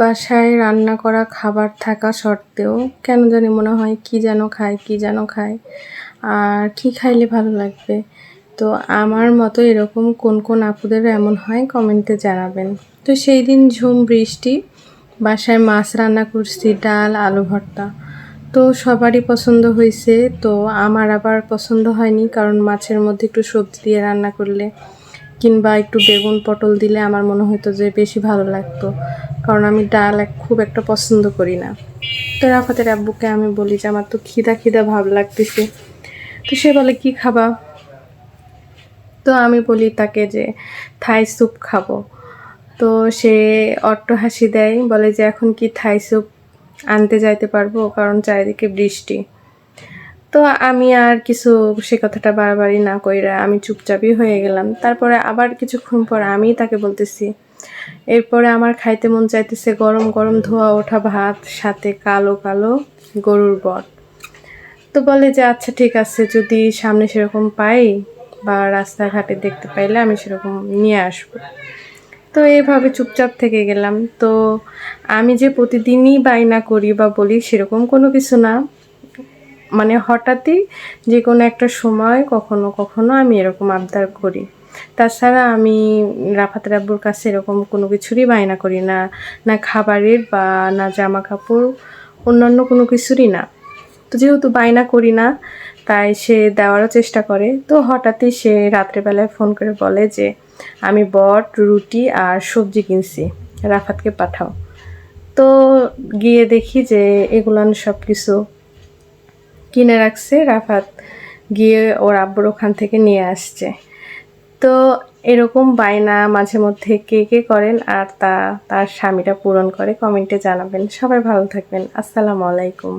বাসায় রান্না করা খাবার থাকা সত্ত্বেও কেন জানি মনে হয় কি যেন খায়, কি যেন খায়। আর কি খাইলে ভালো লাগবে? তো আমার মতো এরকম কোন কোন আপুদের এমন হয় কমেন্টে জানাবেন। তো সেই দিন ঝুম বৃষ্টি, বাসায় মাছ রান্না করছি, ডাল, আলু ভর্তা। তো সবারই পছন্দ হয়েছে, তো আমার আবার পছন্দ হয়নি কারণ মাছের মধ্যে একটু সবজি দিয়ে রান্না করলে কিংবা একটু বেগুন, পটল দিলে আমার মনে হতো যে বেশি ভালো লাগতো। কারণ আমি ডাল এক খুব একটা পছন্দ করি না। তো রাফাতের আব্বুকে আমি বলি যে, আমার তো খিদা খিদা ভাব লাগতেছে। তো সে বলে, কি খাবা? তো আমি বলি তাকে যে, থাই স্যুপ খাব। তো সে অট্ট হাসি দেয়, বলে যে, এখন কি থাই স্যুপ আনতে যাইতে পারব? কারণ চারিদিকে বৃষ্টি। তো আমি আর কিছু সে কথাটা বারবারই না কইরা আমি চুপচাপই হয়ে গেলাম। তারপরে আবার কিছুক্ষণ পর আমি তাকে বলতেছি এরপরে আমার খাইতে মন চাইতেছে গরম গরম ধোয়া ওঠা ভাত, সাথে কালো কালো গরুর বট। তো বলে যে আচ্ছা ঠিক আছে, যদি সামনে সেরকম পাই বা রাস্তাঘাটে দেখতে পাইলে আমি সেরকম নিয়ে আসব। তো এইভাবে চুপচাপ থেকে গেলাম। তো আমি যে প্রতিদিনই বায়না করি বা বলি সেরকম কোনো কিছু না। মানে হঠাৎই যে কোনো একটা সময় কখনো কখনো আমি এরকম আবদার করি। তাছাড়া আমি রাফাত রাব্বুর কাছে এরকম কোনো কিছুরই বায়না করি না না খাবারের বা না জামা কাপড় অন্যান্য কোনো কিছুরই না। তো যেহেতু বায়না করি না, তাই সে দেওয়ারও চেষ্টা করে। তো হঠাৎই সে রাত্রেবেলায় ফোন করে বলে যে, আমি বট, রুটি আর সবজি কিনছি, রাফাতকে পাঠাও। তো গিয়ে দেখি যে এগুলান সব কিছু কিনে রাখছে রাফাত। গিয়ে ওর আব্বুর ওখান থেকে নিয়ে আসছে। তো এরকম বায়না মাঝে মধ্যে কে কে করেন আর তা, তার স্বামীরা পূরণ করে কমেন্টে জানাবেন। সবাই ভালো থাকবেন। আসসালামু আলাইকুম।